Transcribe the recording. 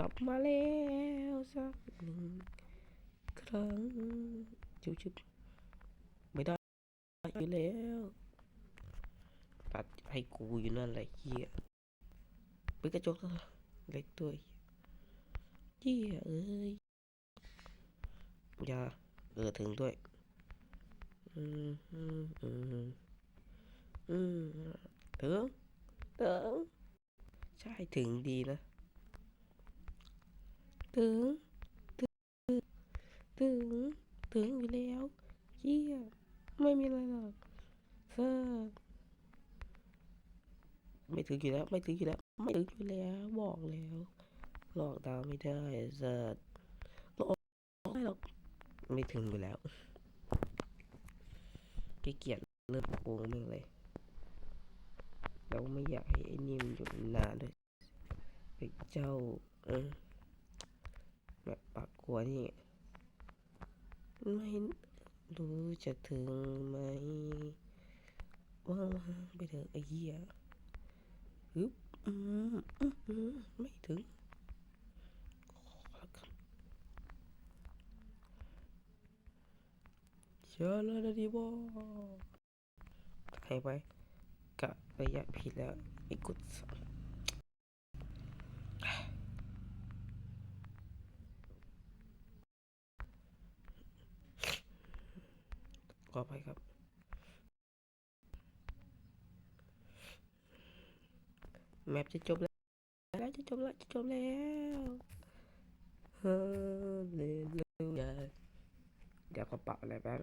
กลับมาแล้วสักหนึ่งครั้งชุบชุบไม่ได้อยู่แล้วตัดให้กูอยู่นั่นแหละเฮียเปิดกระจกเล็กตัวเฮียเอ้ยอย่าเออถึงด้วยอืมอืมอืมอืมถึงถึงใช่ถึงดีนะ ถึง ถึง ถึง ถึงอยู่แล้วเฮียไม่มีอะไรหรอกเซอร์ไม่ถึงอยู่แล้ว ไม่ถึงอยู่แล้ว ไม่ถึงอยู่แล้ว บอกแล้ว หลอกดาไม่ได้เซอร์หลอกไม่หรอก ไม่ถึงอยู่แล้วขี้เกียจเริ่มโกงมึงเลยเราไม่อยากให้ไอ้นี่มอยู่นานด้วยไอ้เจ้า เออ แบบปากกลัวนี่ไม่รู้จะถึงไหมว่างๆไปเถอะไอ้เหี้ยฮึบอืมอืมไม่ถึงเชื่อแล้วนะดิบอให้ไปกะระยะผิดแล้วไอ้กุดส องขอไปครับ แมปจะจบแล้วแล้วจะจบแล้วจะจบแล้วเฮ้ยเลยเลยเดี๋ยวกระเป๋าอะไรแป๊บ